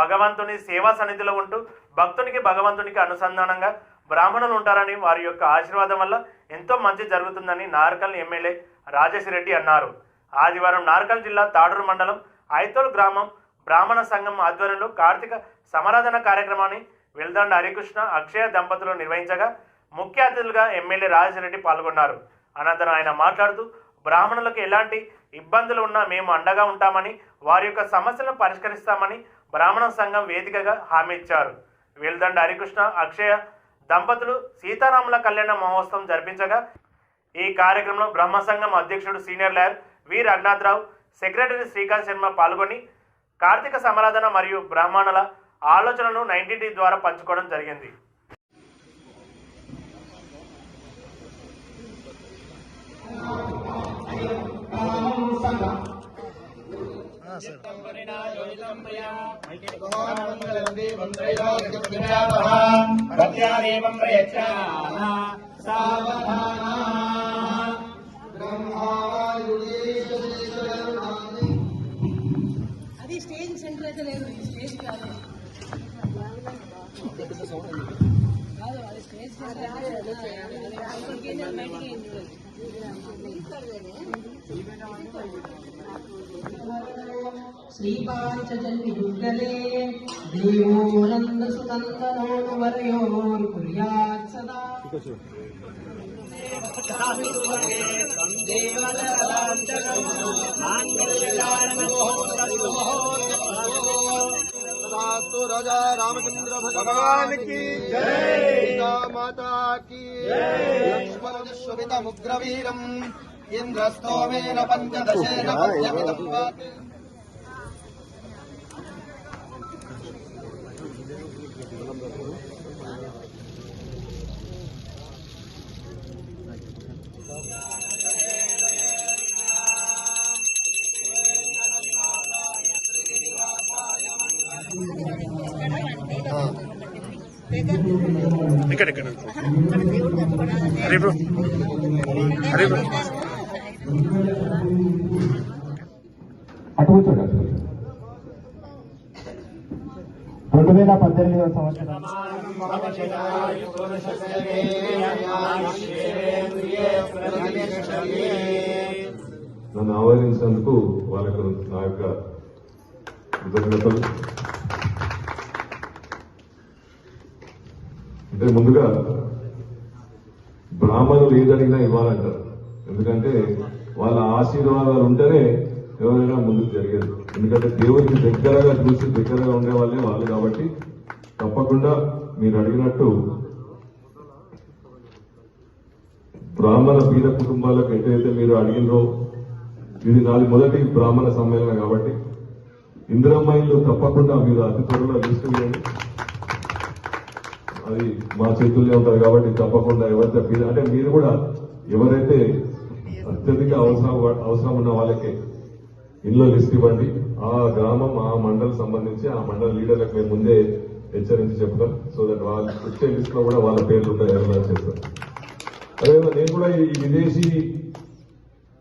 భగవంతుని సేవా సన్నిధిలో ఉంటూ భక్తునికి భగవంతునికి అనుసంధానంగా బ్రాహ్మణులు ఉంటారని వారి యొక్క ఆశీర్వాదం వల్ల ఎంతో మంచి జరుగుతుందని నార్కల్ ఎమ్మెల్యే రాజేశ్వరెడ్డి అన్నారు. ఆదివారం నార్కల్ జిల్లా తాడూరు మండలం ఐతోల్ గ్రామం బ్రాహ్మణ సంఘం ఆధ్వర్యంలో కార్తీక సమరాధన కార్యక్రమాన్ని వెల్దండ హరికృష్ణ అక్షయ దంపతులు నిర్వహించగా ముఖ్య అతిథులుగా ఎమ్మెల్యే రాజేశ్వరెడ్డి పాల్గొన్నారు. అనంతరం ఆయన మాట్లాడుతూ బ్రాహ్మణులకు ఎలాంటి ఇబ్బందులు ఉన్నా మేము అండగా ఉంటామని వారి యొక్క సమస్యలను పరిష్కరిస్తామని బ్రాహ్మణ సంఘం వేదికగా హామీ ఇచ్చారు. వెల్దండ హరికృష్ణ అక్షయ దంపతులు సీతారాముల కళ్యాణ మహోత్సవం జరిపించగా ఈ కార్యక్రమంలో బ్రహ్మ సంఘం అధ్యక్షుడు senior lawyer V. Raghunatharao secretary Srikanth Sharma పాల్గొని కార్తీక సమారాధన మరియు బ్రాహ్మణుల ఆలోచనను నైన్టీ ద్వారా పంచుకోవడం జరిగింది. అది స్టేజ్ సెంటర్ అయితే లేదు ఇది స్టేజ్ కాదు కాదు అది స్టేజ్ సెంటర్ श्रीपाञ्चजन्ययुगले देवो नन्दसुनन्दनोनुवर्योर्कुर्यात् सदा राजा रामचंद्र भगवान की जय माता की लक्ष्मण विश्वमित मुग्रवीरम इंद्रस्तोमेन पंचदशेन पंचमित ఇక్కడ ఇక్కడ. హరి బ్రో. హరి బ్రో. అటు కూర్చోండి రెండు వేల పద్దెనిమిదవ సంవత్సరం. నన్ను ఆహ్వానించినందుకు వాళ్ళకు నా యొక్క కృతజ్ఞతలు. అంటే ముందుగా బ్రాహ్మణులు ఏదడిగినా ఇవ్వాలంటారు. ఎందుకంటే వాళ్ళ ఆశీర్వాదాలు ఉంటేనే ఎవరైనా ముందుకు జరిగేది. ఎందుకంటే దేవుడికి దగ్గరగా చూసి దగ్గరగా ఉండే వాళ్ళే వాళ్ళు కాబట్టి తప్పకుండా మీరు అడిగినట్టు బ్రాహ్మణ బీద కుటుంబాలకు ఎటైతే మీరు అడిగినో ఇది నాది మొదటి బ్రాహ్మణ సమ్మేళనం కాబట్టి ఇంద్రమ్మాయిలు తప్పకుండా మీరు అతి త్వరలో లిస్ట్ అది మా చేతుల్లో ఉంటారు కాబట్టి తప్పకుండా ఎవరైతే బీద అంటే మీరు కూడా ఎవరైతే అత్యధిక అవసరం అవసరం ఉన్న వాళ్ళకే ఇల్లు లిస్ట్ ఇవ్వండి. ఆ గ్రామం ఆ మండల్ సంబంధించి ఆ మండల లీడర్లకు మేము ముందే హెచ్చరించి చెప్తాం. సో దట్ వాళ్ళు వచ్చే లిస్ట్లో కూడా వాళ్ళ పేర్లు ఉంటాయి ఎవరైనా చేస్తారు. అదేవిధంగా నేను కూడా ఈ విదేశీ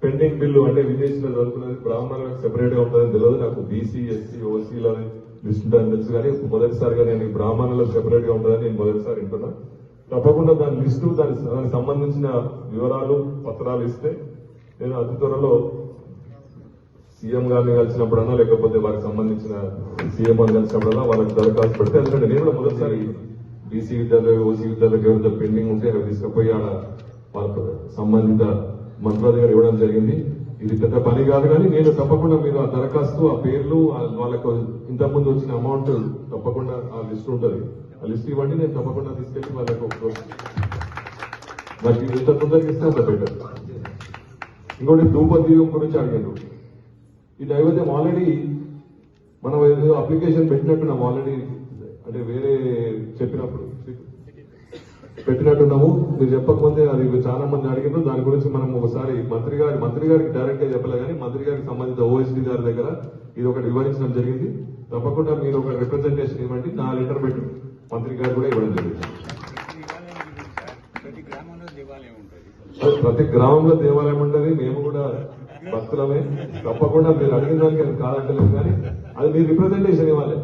పెండింగ్ బిల్లు అంటే విదేశీలో జరుగుతున్నది బ్రాహ్మణులకు సెపరేట్గా ఉంటుందని తెలియదు. నాకు బీసీ ఎస్సీ ఓసీల లిస్ట్ ఉంటుందని తెలుసు. కానీ మొదటిసారిగా నేను బ్రాహ్మణులకు సెపరేట్గా ఉంటుందని నేను మొదటిసారి వింటున్నా. తప్పకుండా దాని లిస్టు దాని దానికి సంబంధించిన వివరాలు పత్రాలు ఇస్తే నేను అతి త్వరలో సీఎం గారిని కలిసినప్పుడన్నా లేకపోతే వారికి సంబంధించిన సీఎం అని కలిసినప్పుడన్నా వాళ్ళకి దరఖాస్తు పెడితే ఎందుకంటే నేను కూడా మొదటిసారి బీసీ విద్యార్థులు ఓసీ విద్యార్థులకు ఎవరితో పెండింగ్ ఉంటే అవి తీసుకుపోయి ఆడ వాళ్ళ సంబంధిత మంత్రుల దగ్గర ఇవ్వడం జరిగింది. ఇది పెద్ద పని కాదు కానీ నేను తప్పకుండా మీరు ఆ దరఖాస్తు ఆ పేర్లు వాళ్ళకు ఇంతకుముందు వచ్చిన అమౌంట్ తప్పకుండా ఆ లిస్ట్ ఉంటుంది. ఆ లిస్ట్ ఇవ్వండి నేను తప్పకుండా తీసుకెళ్ళి వాళ్ళకు మరి ఇంత తొందరగా ఇస్తే అంత బెటర్. ఇంకోటి ధూప దీపం గురించి అడిగాను ఈ దైవత్యం ఆల్రెడీ మనం ఏదో అప్లికేషన్ పెట్టినట్టున్నాం ఆల్రెడీ అంటే వేరే చెప్పినప్పుడు. పెట్టినట్టున్నాము. మీరు చెప్పకముందే అది చాలా మంది అడిగారు దాని గురించి మనం ఒకసారి మంత్రి గారి మంత్రి గారికి డైరెక్ట్గా చెప్పలే కానీ మంత్రి గారికి సంబంధిత ఓఎస్డీ గారి దగ్గర ఇది ఒకటి వివరించడం జరిగింది. తప్పకుండా మీరు ఒక రిప్రజెంటేషన్ ఇవ్వండి. నా లెటర్ పెట్టి మంత్రి గారు కూడా ఇవ్వడం జరిగింది. ప్రతి గ్రామంలో దేవాలయం ఉంటుంది. మేము కూడా భక్తులమే తప్పకుండా మీరు అడిగిన దానికి అది కాదంటలేదు కానీ అది మీరు రిప్రజెంటేషన్ ఇవ్వాలి.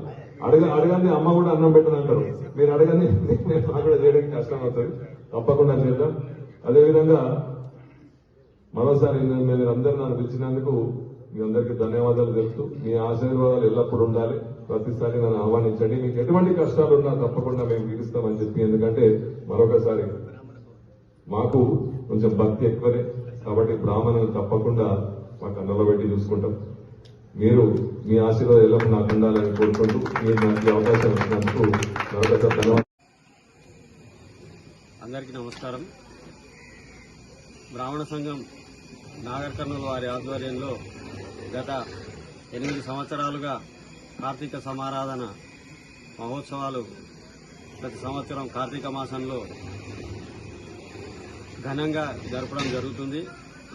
అడగ అడగండి అమ్మ కూడా అన్నం పెట్టను అంటారు మీరు అడగండి నేను నాకు కూడా చేయడానికి కష్టం అవుతుంది. తప్పకుండా చేద్దాం. అదేవిధంగా మరోసారి నేను- మీరు అందరూ నన్ను పిలిచినందుకు మీ అందరికీ ధన్యవాదాలు తెలుపుతూ మీ ఆశీర్వాదాలు ఎల్లప్పుడూ ఉండాలి. ప్రతిసారి నన్ను ఆహ్వానించండి. మీకు ఎటువంటి కష్టాలు ఉన్నా తప్పకుండా మేము తీరుస్తామని చెప్పి ఎందుకంటే మరొకసారి మాకు కొంచెం భక్తి ఎక్కువనే. కాబట్టి బ్రాహ్మణులు తప్పకుండా మా కన్నులో పెట్టి చూసుకుంటాం. మీరు మీ ఆశీర్వాదం ఎలా నాకు ఉండాలని కోరుకుంటూ మీరు నాకు అవకాశం ఇచ్చినందుకు అందరికీ నమస్కారం. బ్రాహ్మణ సంఘం నాగర్ కర్నూలు వారి ఆధ్వర్యంలో గత ఎనిమిది సంవత్సరాలుగా కార్తీక సమారాధన మహోత్సవాలు ప్రతి సంవత్సరం కార్తీక మాసంలో ఘనంగా జరపడం జరుగుతుంది.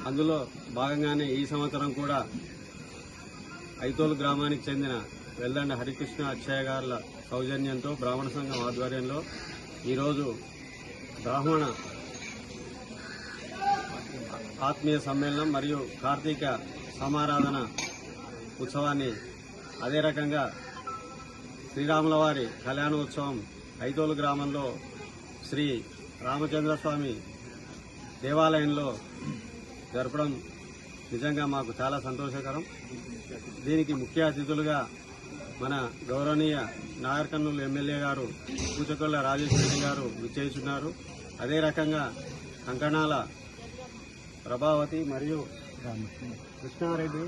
అందులో భాగంగానే ఈ సంవత్సరం కూడా ఐతోలు గ్రామానికి చెందిన వెల్లండ హరికృష్ణ అక్షయ గారుల సౌజన్యంతో బ్రాహ్మణ సంఘం ఆధ్వర్యంలో ఈరోజు బ్రాహ్మణ ఆత్మీయ సమ్మేళనం మరియు కార్తీక సమారాధన ఉత్సవాన్ని అదే రకంగా శ్రీరాముల వారి కళ్యాణోత్సవం ఐతోలు గ్రామంలో శ్రీ రామచంద్ర స్వామి దేవాలయంలో జరపడం నిజంగా మాకు చాలా సంతోషకరం. దీనికి ముఖ్య అతిథులుగా మన గౌరవనీయ నాగర్కర్నూలు ఎమ్మెల్యే గారు కూచకొల్ల రాజేష్ రెడ్డి గారు విచ్చేస్తున్నారు. అదే రకంగా కంకణాల ప్రభావతి మరియు కృష్ణారెడ్డి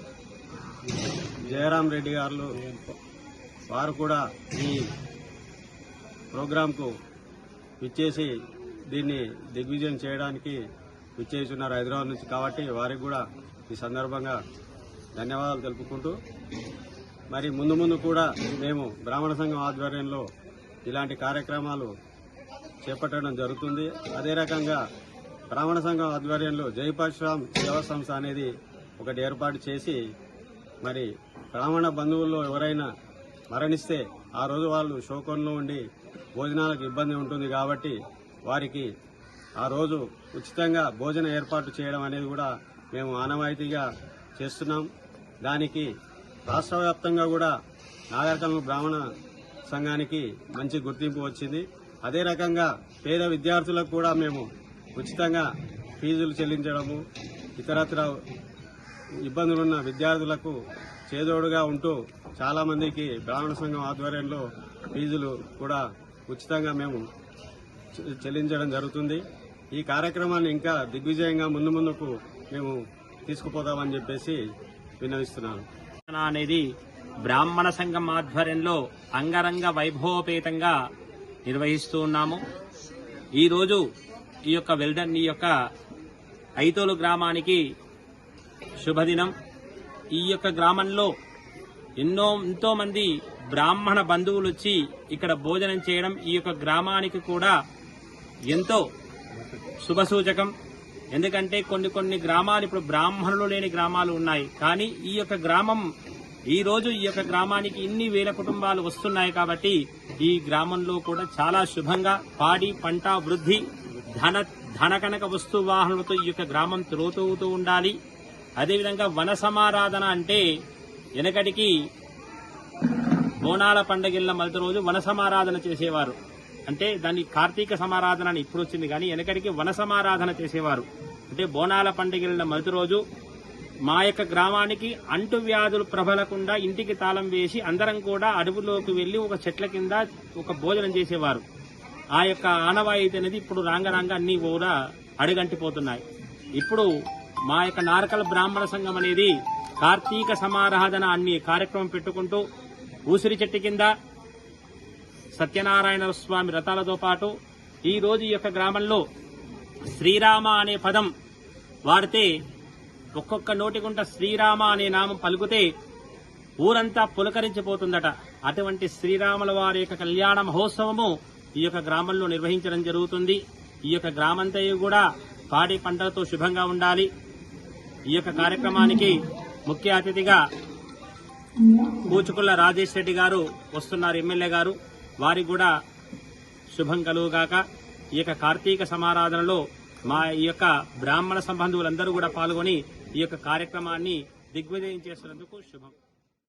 జయరాం రెడ్డి గారు వారు కూడా ఈ ప్రోగ్రాంకు విచ్చేసి దీన్ని దిగ్విజయం చేయడానికి విచ్చేస్తున్నారు హైదరాబాద్ నుంచి కాబట్టి వారికి కూడా ఈ సందర్భంగా ధన్యవాదాలు తెలుపుకుంటూ మరి ముందు ముందు కూడా మేము బ్రాహ్మణ సంఘం ఆధ్వర్యంలో ఇలాంటి కార్యక్రమాలు చేపట్టడం జరుగుతుంది. అదే రకంగా బ్రాహ్మణ సంఘం ఆధ్వర్యంలో జైపరశురామ్ సేవా సంస్థ అనేది ఒకటి ఏర్పాటు చేసి మరి బ్రాహ్మణ బంధువుల్లో ఎవరైనా మరణిస్తే ఆ రోజు వాళ్ళు శోకంలో ఉండి భోజనాలకు ఇబ్బంది ఉంటుంది కాబట్టి వారికి ఆ రోజు ఉచితంగా భోజన ఏర్పాటు చేయడం అనేది కూడా మేము ఆనవాయితీగా చేస్తున్నాం. దానికి రాష్ట్ర వ్యాప్తంగా కూడా నాగరికర్నూలు బ్రాహ్మణ సంఘానికి మంచి గుర్తింపు వచ్చింది. అదే రకంగా పేద విద్యార్థులకు కూడా మేము ఉచితంగా ఫీజులు చెల్లించడము ఇతరత్ర ఇబ్బందులున్న విద్యార్థులకు చేదోడుగా ఉంటూ చాలామందికి బ్రాహ్మణ సంఘం ఆధ్వర్యంలో ఫీజులు కూడా ఉచితంగా మేము చె- చెల్లించడం జరుగుతుంది. ఈ కార్యక్రమాన్ని ఇంకా దిగ్విజయంగా ముందు ముందుకు మేము తీసుకుపోతామని చెప్పేసి విన్నవిస్తున్నాను. అనేది బ్రాహ్మణ సంఘం ఆధ్వర్యంలో అంగరంగ వైభవపేతంగా నిర్వహిస్తూ ఉన్నాము. ఈరోజు ఈ యొక్క వెల్డన్ ఈ యొక్క ఐతోలు గ్రామానికి శుభదినం. ఈ యొక్క గ్రామంలో ఎన్నో ఎంతో మంది బ్రాహ్మణ బంధువులు వచ్చి ఇక్కడ భోజనం చేయడం ఈ యొక్క గ్రామానికి కూడా ఎంతో శుభసూచకం. ఎందుకంటే కొన్ని కొన్ని గ్రామాలు ఇప్పుడు బ్రాహ్మణులు లేని గ్రామాలు ఉన్నాయి. కానీ ఈ యొక్క గ్రామం ఈ రోజు ఈ యొక్క గ్రామానికి ఇన్ని వేల కుటుంబాలు వస్తున్నాయి కాబట్టి ఈ గ్రామంలో కూడా చాలా శుభంగా పాడి పంట వృద్ధి ధన ధనకనక వస్తు వాహనాలతో ఈ యొక్క గ్రామం త్రోతవుతూ ఉండాలి. అదేవిధంగా వన సమారాధన అంటే వెనకటికి బోనాల పండగిళ్ళ మొదటి రోజు వన సమారాధన చేసేవారు. అంటే దాన్ని కార్తీక సమారాధన అని ఇప్పుడు వచ్చింది కానీ వెనకడికి వన సమారాధన చేసేవారు. అంటే బోనాల పండగిళ్ళ మొదటి రోజు మా యొక్క గ్రామానికి అంటు వ్యాధులు ప్రబలకుండా ఇంటికి తాళం వేసి అందరం కూడా అడవులోకి వెళ్ళి ఒక చెట్ల కింద ఒక భోజనం చేసేవారు. ఆ యొక్క ఆనవాయితీ అనేది ఇప్పుడు రాంగరాంగ అన్ని కూడా అడుగంటిపోతున్నాయి. ఇప్పుడు మా యొక్క నారకల బ్రాహ్మణ సంఘం అనేది కార్తీక సమారాధన అన్ని కార్యక్రమం పెట్టుకుంటూ ఊసిరి చెట్టు కింద సత్యనారాయణ స్వామి రథాలతో పాటు ఈ రోజు ఈ యొక్క గ్రామంలో శ్రీరామ అనే పదం వాడితే ఒక్కొక్క నోటిగుంట శ్రీరామ అనే నామం పలుకుతే ఊరంతా పులకరించిపోతుందట. అటువంటి శ్రీరాముల వారి యొక్క కళ్యాణ మహోత్సవము ఈ యొక్క గ్రామంలో నిర్వహించడం జరుగుతుంది. ఈ యొక్క గ్రామంతయు కూడా పాడి పంటలతో శుభంగా ఉండాలి. ఈ యొక్క కార్యక్రమానికి ముఖ్య అతిథిగా కూచుకుల్ల రాజేష్ రెడ్డి గారు వస్తున్నారు ఎమ్మెల్యే గారు. వారికి కూడా శుభం కలుగుగాక. ఈ యొక్క కార్తీక సమారాధనలో మా ఈ యొక్క బ్రాహ్మణ సంబంధువులందరూ కూడా పాల్గొని ఈ యొక్క కార్యక్రమాన్ని దిగ్విజయం చేసినందుకు శుభం.